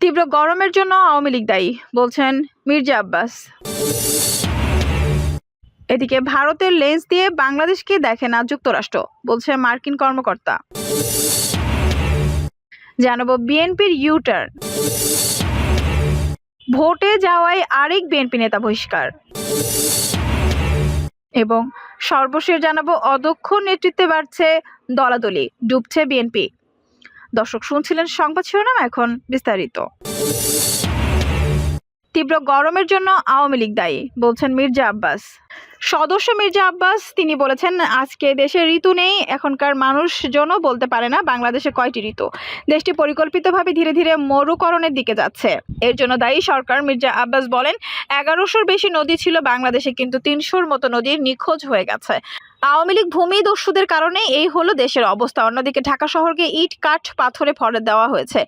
তীব্র গরমের জন্য আওয়ামী লীগ দায়ী, বলছেন মির্জা আব্বাস। এদিকে ভারতের লেন্স দিয়ে বাংলাদেশকে দেখে না যুক্তরাষ্ট্র, বলছে মার্কিন কর্মকর্তা। জানাব বিএনপির ইউটার্ন। ভোটে যাওয়ায় আরেক বিএনপি নেতা বহিষ্কার। এবং সর্বশেষ জানাব অদক্ষ নেতৃত্বে বাড়ছে দলাদলি, ডুবছে বিএনপি। দর্শক শুনছিলেন সংবাদ শিরোনাম এখন বিস্তারিত। তীব্র গরমের জন্য আওয়ামী লীগ দায়ী, বলছেন মির্জা আব্বাস। সদস্য মির্জা আব্বাস, তিনি বলেছেন, আজকে দেশে ঋতু নেই, এখনকার মানুষজনও বলতে পারে না বাংলাদেশে কয়টি ঋতু। দেশটি পরিকল্পিতভাবে ধীরে ধীরে মরুকরণের দিকে যাচ্ছে। এর জন্য দায়ী সরকার মির্জা আব্বাস বলেন, এগারোশোর বেশি নদী ছিল বাংলাদেশে, কিন্তু তিনশোর মতো নদী নিখোঁজ হয়ে গেছে। আওয়ামী লীগ ভূমি দস্যুদের কারণে এই হলো দেশের অবস্থা। অন্যদিকে ঢাকা শহরকে ইট, কাঠ, পাথরে ভরে দেওয়া হয়েছে।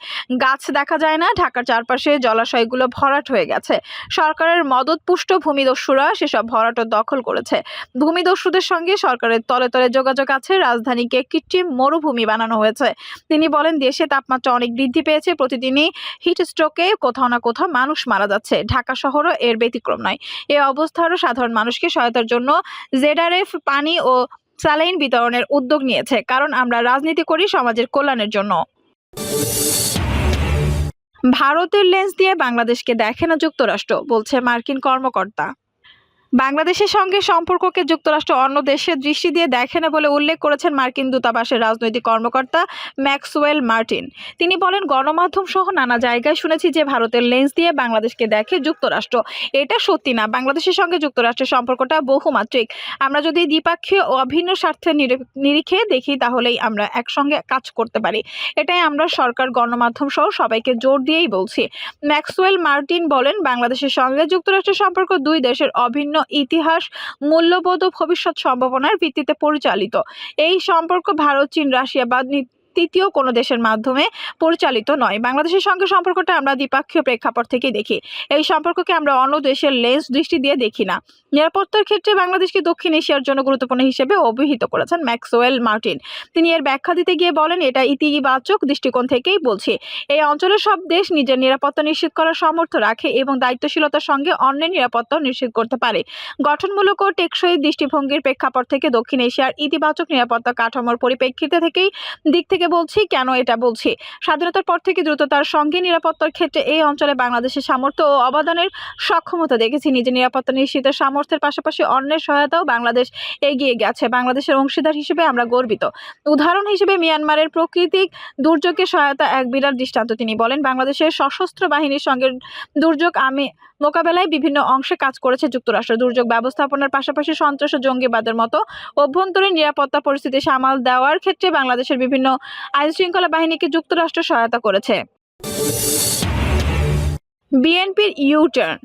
গাছ দেখা যায় না, ঢাকার চারপাশে জলাশয়গুলো ভরাট হয়ে গেছে। সরকারের মদতপুষ্ট ভূমিদস্যুরা সেসব ভরাট দখল করেছে। ভূমিদস্যুদের সঙ্গে সরকারের তলে তলে যোগাযোগ আছে, রাজধানীকে কৃত্রিম মরুভূমি বানানো হয়েছে। তিনি বলেন, দেশে তাপমাত্রা অনেক বৃদ্ধি পেয়েছে, প্রতিদিনই হিট স্ট্রোকে কোথাও না কোথাও মানুষ মারা যাচ্ছে। ঢাকা শহরও এর ব্যতিক্রম নয়। এই অবস্থারও সাধারণ মানুষকে সহায়তার জন্য জেডারএফ পানি ও স্যালাইন বিতরণের উদ্যোগ নিয়েছে, কারণ আমরা রাজনীতি করি সমাজের কল্যাণের জন্য। ভারতের লেন্স দিয়ে বাংলাদেশকে দেখে না যুক্তরাষ্ট্র, বলছে মার্কিন কর্মকর্তা। বাংলাদেশের সঙ্গে সম্পর্ককে যুক্তরাষ্ট্র অন্য দেশের দৃষ্টি দিয়ে দেখে না বলে উল্লেখ করেছেন মার্কিন দূতাবাসের রাজনৈতিক কর্মকর্তা ম্যাক্সওয়েল মার্টিন। তিনি বলেন, গণমাধ্যম সহ নানা জায়গায় শুনেছি যে ভারতের লেন্স দিয়ে বাংলাদেশকে দেখে যুক্তরাষ্ট্র। এটা সত্যি না, বাংলাদেশের সঙ্গে যুক্তরাষ্ট্রের সম্পর্কটা বহুমাত্রিক। আমরা যদি দ্বিপাক্ষীয় ও অভিন্ন স্বার্থের নিরি- নিরিখে দেখি, তাহলেই আমরা একসঙ্গে কাজ করতে পারি। এটাই আমরা সরকার, গণমাধ্যম সহ সবাইকে জোর দিয়েই বলছি। ম্যাক্সওয়েল মার্টিন বলেন, বাংলাদেশের সঙ্গে যুক্তরাষ্ট্রের সম্পর্ক দুই দেশের অভিন্ন ইতিহাস মূল্যবোধ ও ভবিষ্যৎ সম্ভাবনার ভিত্তিতে পরিচালিত। এই সম্পর্ক ভারত চীন রাশিয়া বা তৃতীয় কোনো দেশের মাধ্যমে পরিচালিত নয়। বাংলাদেশের সঙ্গে সম্পর্কটা আমরা দ্বিপাক্ষীয় প্রেক্ষাপট থেকে দেখি। এই সম্পর্ককে আমরা অন্য দেশের লেন্স দৃষ্টি দিয়ে দেখি না। নিরাপত্তার ক্ষেত্রে বাংলাদেশকে দক্ষিণ এশিয়ার জন্য গুরুত্বপূর্ণ হিসেবে অভিহিত করেছেন ম্যাক্সওয়েল মার্টিন। তিনি এর ব্যাখ্যা দিতে গিয়ে বলেন, এটা ইতিবাচক দৃষ্টিকোণ থেকেই বলছি। এই অঞ্চলের সব দেশ নিজের নিরাপত্তা নিশ্চিত করার সামর্থ্য রাখে এবং দায়িত্বশীলতার সঙ্গে অন্যের নিরাপত্তাও নিশ্চিত করতে পারে। গঠনমূলক ও টেকসই দৃষ্টিভঙ্গির প্রেক্ষাপট থেকে দক্ষিণ এশিয়ার ইতিবাচক নিরাপত্তা কাঠামোর পরিপ্রেক্ষিতে থেকেই দিক থেকে বলছি, কেন এটা বলছি? স্বাধীনতার পর থেকে দ্রুততার সঙ্গে নিরাপত্তার ক্ষেত্রে এই অঞ্চলে বাংলাদেশের সামর্থ্য ও অবদানের সক্ষমতা দেখেছি। নিজের নিরাপত্তা নিশ্চিতের সামর্থ্যের পাশাপাশি অন্যের সহায়তাও বাংলাদেশ এগিয়ে গেছে। বাংলাদেশের অংশীদার হিসেবে আমরা গর্বিত। উদাহরণ হিসেবে মিয়ানমারের প্রাকৃতিক দুর্যোগের সহায়তা এক বিরাট দৃষ্টান্ত তিনি বলেন, বাংলাদেশের সশস্ত্র বাহিনীর সঙ্গে দুর্যোগ আমি মোকাবেলায় বিভিন্ন অংশে কাজ করেছে যুক্তরাষ্ট্র। দুর্যোগ ব্যবস্থাপনার পাশাপাশি সন্ত্রাস ও জঙ্গিবাদের মতো অভ্যন্তরীণ নিরাপত্তা পরিস্থিতি সামাল দেওয়ার ক্ষেত্রে বাংলাদেশের বিভিন্ন আইনশৃঙ্খলা বাহিনীকে যুক্তরাষ্ট্র সহায়তা করেছে। বিএনপির ইউটার্ন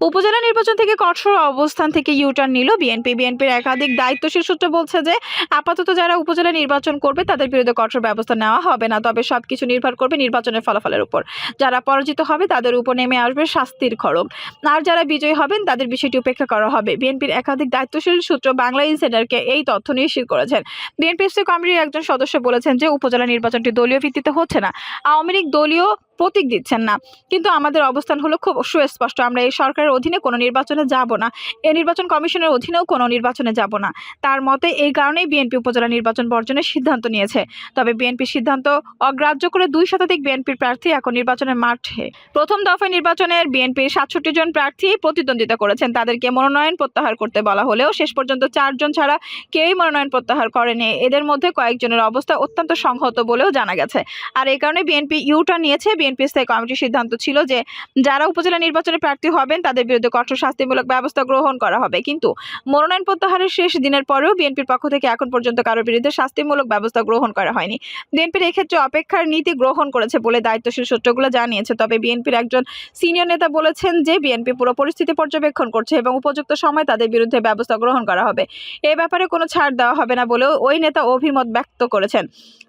উপজেলা নির্বাচন থেকে কঠোর অবস্থান থেকে ইউটার্ন নিল বিএনপি। বিএনপির একাধিক দায়িত্বশীল সূত্র বলছে যে, আপাতত যারা উপজেলা নির্বাচন করবে, তাদের বিরুদ্ধে কঠোর ব্যবস্থা নেওয়া হবে না, তবে সবকিছু নির্ভর করবে নির্বাচনের ফলাফলের উপর। যারা পরাজিত হবে, তাদের উপর নেমে আসবে শাস্তির খড়গ। আর যারা বিজয়ী হবেন, তাদের বিষয়টি উপেক্ষা করা হবে। বিএনপির একাধিক দায়িত্বশীল সূত্র বাংলা ইনসাইডারকে এই তথ্য নিশ্চিত করেছেন। বিএনপি কমিটির একজন সদস্য বলেছেন যে, উপজেলা নির্বাচনটি দলীয় ভিত্তিতে হচ্ছে না। আওয়ামী লীগ দলীয় প্রতীক দিচ্ছেন না। কিন্তু আমাদের অবস্থান হলো খুব সুস্পষ্ট। আমরা এই সরকারের অধীনে কোনো নির্বাচনে যাব না। এ নির্বাচন কমিশনের অধীনেও কোনো নির্বাচনে যাব না। তার মতে, এই কারণেই বিএনপি উপজেলা নির্বাচন বর্জনের সিদ্ধান্ত নিয়েছে। তবে বিএনপির সিদ্ধান্ত অগ্রাহ্য করে দুই শতাধিক বিএনপির প্রার্থী এখন নির্বাচনের মাঠে। প্রথম দফায় নির্বাচনের বিএনপির সাতষট্টি জন প্রার্থী প্রতিদ্বন্দ্বিতা করেছেন। তাদেরকে মনোনয়ন প্রত্যাহার করতে বলা হলেও শেষ পর্যন্ত চারজন ছাড়া কেউই মনোনয়ন প্রত্যাহার করেনি। এদের মধ্যে কয়েকজনের অবস্থা অত্যন্ত সংহত বলেও জানা গেছে। আর এই কারণে বিএনপি ইউটার্ন নিয়েছে। বিএনপি স্থায়ী কমিটির সিদ্ধান্ত ছিল যে, যারা উপজেলা নির্বাচনে প্রার্থী হবেন তাদের বিরুদ্ধে কঠোর শাস্তিমূলক ব্যবস্থা গ্রহণ করা হবে। কিন্তু মনোনয়ন প্রত্যাহারের শেষ দিনের পরেও বিএনপির পক্ষ থেকে এখন পর্যন্ত কারোর বিরুদ্ধে শাস্তিমূলক ব্যবস্থা গ্রহণ করা হয়নি। বিএনপির এক্ষেত্রে অপেক্ষার নীতি গ্রহণ করেছে বলে দায়িত্বশীল সূত্রগুলো জানিয়েছে। তবে বিএনপির একজন সিনিয়র নেতা বলেছেন যে, বিএনপি পুরো পরিস্থিতি পর্যবেক্ষণ করছে এবং উপযুক্ত সময় তাদের বিরুদ্ধে ব্যবস্থা গ্রহণ করা হবে। এ ব্যাপারে কোনো ছাড় দেওয়া হবে না বলেও ওই নেতা অভিমত ব্যক্ত করেছেন।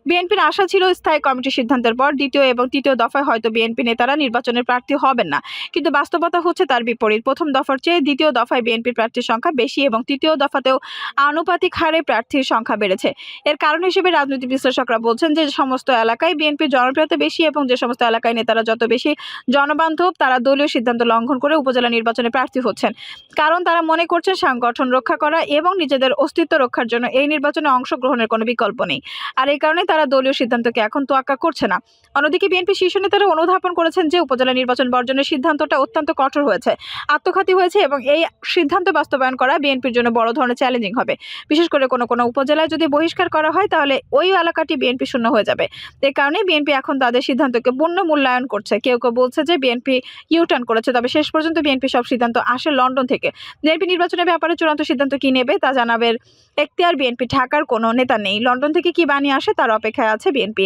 বিএনপির আশা ছিল স্থায়ী কমিটির সিদ্ধান্তের পর দ্বিতীয় এবং তৃতীয় দফায় হয়তো বিএনপি নেতারা নির্বাচনের প্রার্থী হবেন না। কিন্তু বাস্তবতা হচ্ছে তার বিপরীত। প্রথম দফার চেয়ে দ্বিতীয় দফায় বিএনপির প্রার্থীর সংখ্যা বেশি এবং তৃতীয় দফাতেও আনুপাতিক হারে প্রার্থীর সংখ্যা বেড়েছে। এর কারণ হিসেবে রাজনৈতিক বিশ্লেষকরা বলছেন যে সমস্ত এলাকায় বিএনপির জনপ্রিয়তা বেশি এবং যে সমস্ত এলাকায় নেতারা যত বেশি জনবান্ধব, তারা দলীয় সিদ্ধান্ত লঙ্ঘন করে উপজেলা নির্বাচনে প্রার্থী হচ্ছেন। কারণ তারা মনে করছেন সংগঠন রক্ষা করা এবং নিজেদের অস্তিত্ব রক্ষার জন্য এই নির্বাচনে অংশগ্রহণের কোনো বিকল্প নেই। আর এই কারণে তারা দলীয় সিদ্ধান্তকে এখন তোয়াক্কা করছে না। অন্যদিকে বিএনপি শীর্ষ নেতারা অনুধাবন করেছেন যে, উপজেলা নির্বাচন বর্জনের সিদ্ধান্তটা অত্যন্ত কঠোর হয়েছে। আত্মঘাতী হয়েছে এবং এই সিদ্ধান্ত বাস্তবায়ন করা বিএনপির জন্য বড় ধরনের চ্যালেঞ্জিং হবে। বিশেষ করে কোনো কোনো উপজেলায় যদি বহিষ্কার করা হয়, তাহলে ওই এলাকাটি বিএনপি শূন্য হয়ে যাবে। এই কারণে বিএনপি এখন তাদের সিদ্ধান্তকে পূর্ণ মূল্যায়ন করছে। কেউ কেউ বলছে যে বিএনপি ইউটার্ন করেছে, তবে শেষ পর্যন্ত বিএনপি সব সিদ্ধান্ত আসে লন্ডন থেকে। বিএনপি নির্বাচনের ব্যাপারে চূড়ান্ত সিদ্ধান্ত কি নেবে তা জানাবের এখতিয়ার বিএনপি ঢাকার কোনো নেতা নেই। লন্ডন থেকে কি বানিয়ে আসে তার অপেক্ষায় আছে বিএনপি।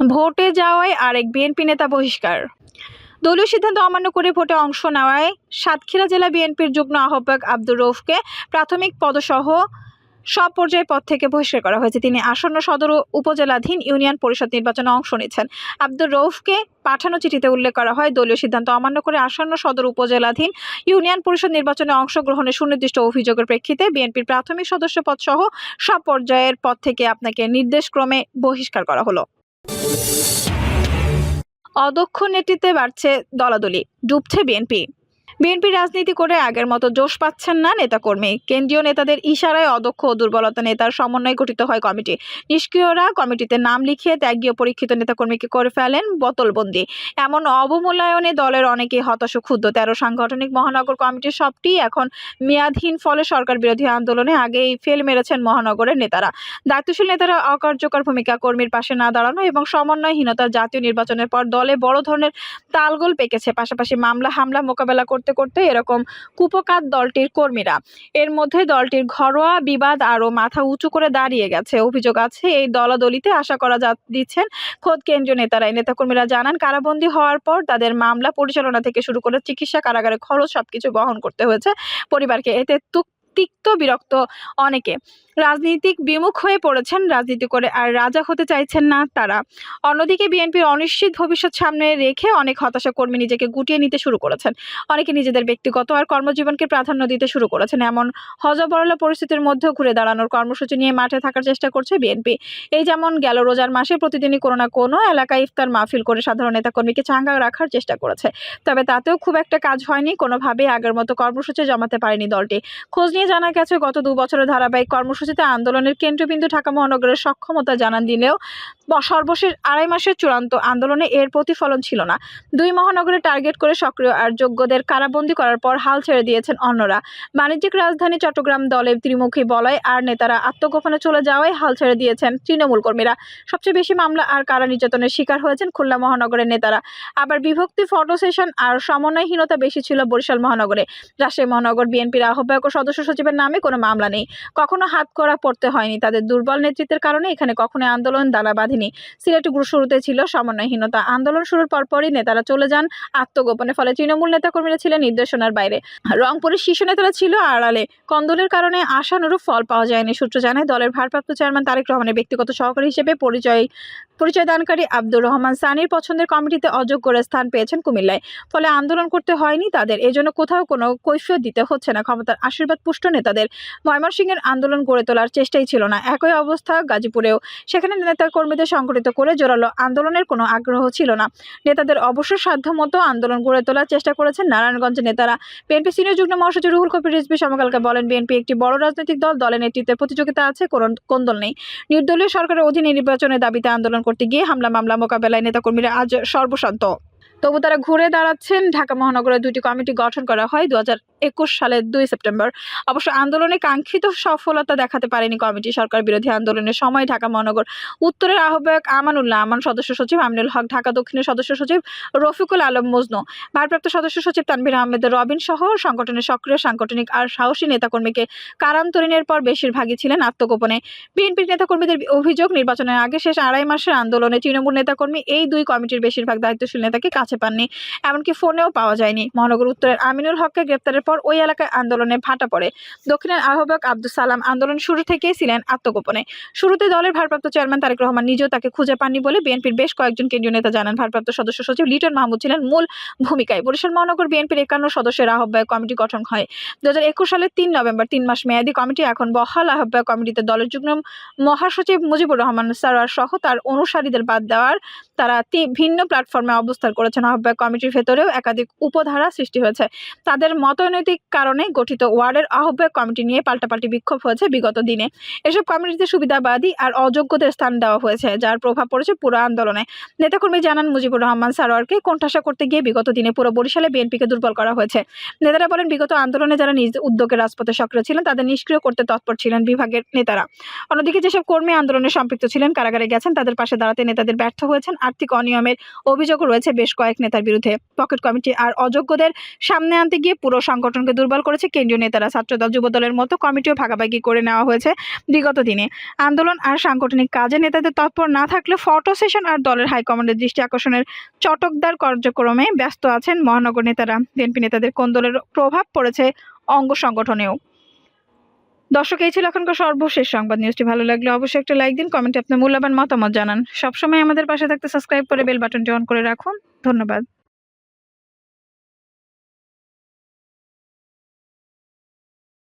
ভোটে যাওয়ায় আরেক বিএনপি নেতা বহিষ্কার। দলীয় সিদ্ধান্ত অমান্য করে ভোটে অংশ নেওয়ায় সাতক্ষীরা জেলা বিএনপির যুগ্ম আহ্বায়ক আব্দুর রৌফকে প্রাথমিক পদসহ সব পর্যায়ে পদ থেকে বহিষ্কার করা হয়েছে। তিনি আসন্ন সদর উপজেলাধীন ইউনিয়ন পরিষদ নির্বাচনে অংশ নিচ্ছেন। আব্দুর রৌফকে পাঠানো চিঠিতে উল্লেখ করা হয়, দলীয় সিদ্ধান্ত অমান্য করে আসন্ন সদর উপজেলাধীন ইউনিয়ন পরিষদ নির্বাচনে অংশগ্রহণের সুনির্দিষ্ট অভিযোগের প্রেক্ষিতে বিএনপির প্রাথমিক সদস্য পদ সহ সব পর্যায়ের পদ থেকে আপনাকে নির্দেশক্রমে বহিষ্কার করা হলো। অদক্ষ নেতৃত্বে বাড়ছে দলাদলি ডুবছে বিএনপি। বিএনপি রাজনীতি করে আগের মতো জোশ পাচ্ছেন না নেতাকর্মী। কেন্দ্রীয় নেতাদের ইশারায় অদক্ষ ও দুর্বলতা নেতার সমন্বয়ে গঠিত হয় কমিটি। নিষ্ক্রিয়রা কমিটিতে নাম লিখিয়ে ত্যাগীয় পরীক্ষিত নেতাকর্মীকে করে ফেলেন বোতলবন্দি। এমন অবমূল্যায়নে দলের অনেকেই হতাশ ক্ষুব্ধ। তেরো সাংগঠনিক মহানগর কমিটির সবটি এখন মেয়াদহীন, ফলে সরকার বিরোধী আন্দোলনে আগেই ফেল মেরেছেন মহানগরের নেতারা। দায়িত্বশীল নেতারা অকার্যকর ভূমিকা কর্মীর পাশে না দাঁড়ানো এবং সমন্বয়হীনতার জাতীয় নির্বাচনের পর দলে বড় ধরনের তালগোল পেকেছে। পাশাপাশি মামলা হামলা মোকাবেলা করতে করতে করতে এরকম কুপকাত দলটির কর্মীরা। এর মধ্যে দলটির ঘরোয়া বিবাদ আরও মাথা উঁচু করে দাঁড়িয়ে গেছে। অভিযোগ আছে, এই দলাদলিতে আশা করা যা দিচ্ছেন খোদ কেন্দ্রীয় নেতারা। নেতাকর্মীরা জানান, কারাবন্দী হওয়ার পর তাদের মামলা পরিচালনা থেকে শুরু করে চিকিৎসা কারাগারে খরচ সবকিছু বহন করতে হয়েছে পরিবারকে। এতে তুক তিক্ত বিরক্ত অনেকে। রাজনীতিক বিমুখ হয়ে পড়েছেন, রাজনীতি করে আর রাজা হতে চাইছেন না তারা। অন্যদিকে বিএনপির অনিশ্চিত ভবিষ্যৎ সামনে রেখে অনেক হতাশা কর্মী নিজেকে গুটিয়ে নিতে শুরু করেছেন। অনেকে নিজেদের ব্যক্তিগত আর কর্মজীবনকে প্রাধান্য দিতে শুরু করেছেন। এমন হজবরলা পরিস্থিতির মধ্যেও ঘুরে দাঁড়ানোর কর্মসূচি নিয়ে মাঠে থাকার চেষ্টা করছে বিএনপি। এই যেমন গেল রোজার মাসে প্রতিদিনই কোনো না কোনো এলাকায় ইফতার মাহফিল করে সাধারণ নেতাকর্মীকে চাঙ্গা রাখার চেষ্টা করেছে। তবে তাতেও খুব একটা কাজ হয়নি, কোনোভাবেই আগের মতো কর্মসূচি জমাতে পারেনি দলটি। খোঁজ নিয়ে জানা গেছে, গত দু বছরের ধারাবাহিক কর্মসূচিতে আন্দোলনের কেন্দ্রবিন্দু ঢাকা মহানগরের সক্ষমতা জানান দিলেও সর্বশেষ আড়াই মাসের চূড়ান্ত আন্দোলনে এর প্রতিফলন ছিল না। দুই মহানগরে টার্গেট করে সক্রিয় আর যোগ্যদের কারাবন্দী করার পর হাল ছেড়ে দিয়েছেন অন্যরা। বাণিজ্যিক রাজধানী চট্টগ্রাম দলের ত্রিমুখী বলয় আর নেতারা আত্মগোপনে চলে যাওয়ায় হাল ছেড়ে দিয়েছেন তৃণমূল কর্মীরা। সবচেয়ে বেশি মামলা আর কারা নির্যাতনের শিকার হয়েছেন খুলনা মহানগরের নেতারা। আবার বিভক্তি ফটো সেশন আর সমন্বয়হীনতা বেশি ছিল বরিশাল মহানগরে। রাজশাহী মহানগর বিএনপির আহ্বায়ক সদস্য সচিবের নামে কোনো মামলা নেই। কখনো হাত করা পড়তে হয়নি। তাদের দুর্বল নেতৃত্বের কারণে এখানে কখনো আন্দোলন দাঁড়া বাঁধেনি। সিলেট শুরুতে ছিল সমন্বয়হীনতা। আন্দোলন শুরুর পরপরই নেতারা চলে যান আত্মগোপনে, ফলে তৃণমূল নেতাকর্মীরা ছিলেন নির্দেশনার বাইরে। রংপুরের শীর্ষ নেতারা ছিল আড়ালে। কন্দলের কারণে আশানুরূপ ফল পাওয়া যায়নি, সূত্র জানায় দলের ভারপ্রাপ্ত চেয়ারম্যান তারেক রহমানের ব্যক্তিগত সহকারী হিসেবে পরিচয় পরিচয় দানকারী আব্দুর রহমান সানির পছন্দের কমিটিতে অযোগ্যরা স্থান পেয়েছেন কুমিল্লায়। ফলে আন্দোলন করতে হয়নি তাদের। এজন্য কোথাও কোনো কৈফিয়ত দিতে হচ্ছে না। ক্ষমতার আশীর্বাদ পুষ্ট নেতাদের। ময়মনসিংহের আন্দোলন গড়ে তোলার চেষ্টাই ছিল না। একই অবস্থা গাজীপুরেও। সেখানে নেতা কর্মীদের সংগঠিত করে জোরালো আন্দোলনের কোনো আগ্রহ ছিল না। নেতাদের অবশ্য সাধ্য মতো আন্দোলন গড়ে তোলার চেষ্টা করেছেন নারায়ণগঞ্জের নেতারা। বিএনপি সিনিয়র যুগ্ম মহাসচিব রুহুল কবির রিজভী সমকালকে বলেন, বিএনপি একটি বড় রাজনৈতিক দল, দলের নেতৃত্বের প্রতিযোগিতা আছে কোন কোন্দল নেই। নির্দলীয় সরকারের অধীনে নির্বাচনের দাবিতে আন্দোলন করতে গিয়ে হামলা, মামলা মোকাবেলায় নেতাকর্মীরা আজ সর্বশান্ত। তবু তারা ঘুরে দাঁড়াচ্ছেন। ঢাকা মহানগরের দুটি কমিটি গঠন করা হয়। দু হাজার একুশ সালের দুই সেপ্টেম্বর। অবশ্য আন্দোলনে কাঙ্ক্ষিত সফলতা দেখাতে পারেনি কমিটি। সরকার বিরোধী আন্দোলনের সময় ঢাকা মহানগর উত্তরের আহ্বায়ক আমানুল্লাহ, আমান সদস্য সচিব আমিনুল হক, ঢাকা দক্ষিণের সদস্য সচিব রফিকুল আলম মজনু, ভারপ্রাপ্ত সদস্য সচিব তানভীর আহমেদ রবিন সহ সংগঠনের সক্রিয়, সাংগঠনিক আর সাহসী নেতাকর্মীকে কারান্তরীণের পর বেশিরভাগই ছিলেন আত্মগোপনে। বিএনপির নেতাকর্মীদের অভিযোগ, নির্বাচনের আগে শেষ আড়াই মাসের আন্দোলনে তৃণমূল নেতাকর্মী এই দুই কমিটির বেশিরভাগ দায়িত্বশীল নেতাকে কাছে পাননি। এমনকি ফোনেও পাওয়া যায়নি। মহানগর উত্তরের আমিনুল হককে গ্রেপ্তারের পর ওই এলাকায় আন্দোলনে ভাটা পড়ে। দক্ষিণের আহ্বায়ক আব্দুল সালাম আন্দোলন শুরু থেকেই ছিলেন আত্মগোপনে। শুরুতে দলের ভারপ্রাপ্ত চেয়ারম্যান তারেক রহমান নিজেও তাকে খুঁজে পাননি বলে বিএনপির বেশ কয়েকজন কেন্দ্রীয় নেতা জানান। ভারপ্রাপ্ত সদস্য সচিব লিটন মাহমুদ ছিলেন মূল ভূমিকায়। বরিশাল মহানগর বিএনপির একান্ন সদস্যের আহ্বায়ক কমিটি গঠন হয়। দু হাজার একুশ সালের তিন নভেম্বর, তিন মাস মেয়াদী কমিটি এখন বহাল। আহ্বায়ক কমিটিতে দলের যুগ্ম মহাসচিব মুজিবুর রহমান সারোয়ার সহ তার অনুসারীদের বাদ দেওয়ার তারা ভিন্ন প্ল্যাটফর্মে অবস্থান করেছেন। আহ্বায়ক কমিটির ভেতরেও একাধিক উপধারা সৃষ্টি হয়েছে। তাদের মতনৈতিক কারণে গঠিত ওয়ার্ডের আহ্বায়ক কমিটি নিয়ে পাল্টাপাল্টি বিক্ষোভ হয়েছে বিগত দিনে। এসব কমিটিতে সুবিধাবাদী আর অযোগ্যদের স্থান দেওয়া হয়েছে, যার প্রভাব পড়েছে পুরো আন্দোলনে। নেতাকর্মী জানান, মুজিবুর রহমান সারোয়ারকে কোণঠাসা করতে গিয়ে বিগত দিনে পুরো বরিশালে বিএনপিকে দুর্বল করা হয়েছে। নেতারা বলেন, বিগত আন্দোলনে যারা নিজ উদ্যোগে রাজপথে সক্রিয় ছিলেন, তাদের নিষ্ক্রিয় করতে তৎপর ছিলেন বিভাগের নেতারা। অন্যদিকে যেসব কর্মী আন্দোলনে সম্পৃক্ত ছিলেন, কারাগারে গেছেন, তাদের পাশে দাঁড়াতে নেতাদের ব্যর্থ হয়েছেন। আর্থিক অনিয়মের অভিযোগও রয়েছে বেশ কয়েক নেতার বিরুদ্ধে। পকেট কমিটি আর অযোগ্যদের সামনে আনতে গিয়ে পুরো সংগঠনকে দুর্বল করেছে। কেন্দ্রীয় নেতারা ছাত্রদল, যুবদলের মতো কমিটিও ভাগাভাগি করে নেওয়া হয়েছে বিগত দিনে। আন্দোলন আর সাংগঠনিক কাজে নেতাদের তৎপর না থাকলে ফটো সেশন আর দলের হাইকমান্ডের দৃষ্টি আকর্ষণের চটকদার কার্যক্রমে ব্যস্ত আছেন মহানগর নেতারা। বিএনপি নেতাদের কোন দলের প্রভাব পড়েছে অঙ্গ সংগঠনেও? দর্শক, এই ছিল এখনকার সর্বশেষ সংবাদ। নিউজটি ভালো লাগলে অবশ্যই একটা লাইক দিন, কমেন্টে আপনার মূল্যবান মতামত জানান। সবসময় আমাদের পাশে থাকতে সাবস্ক্রাইব করে বেল বাটনটি অন করে রাখুন। ধন্যবাদ।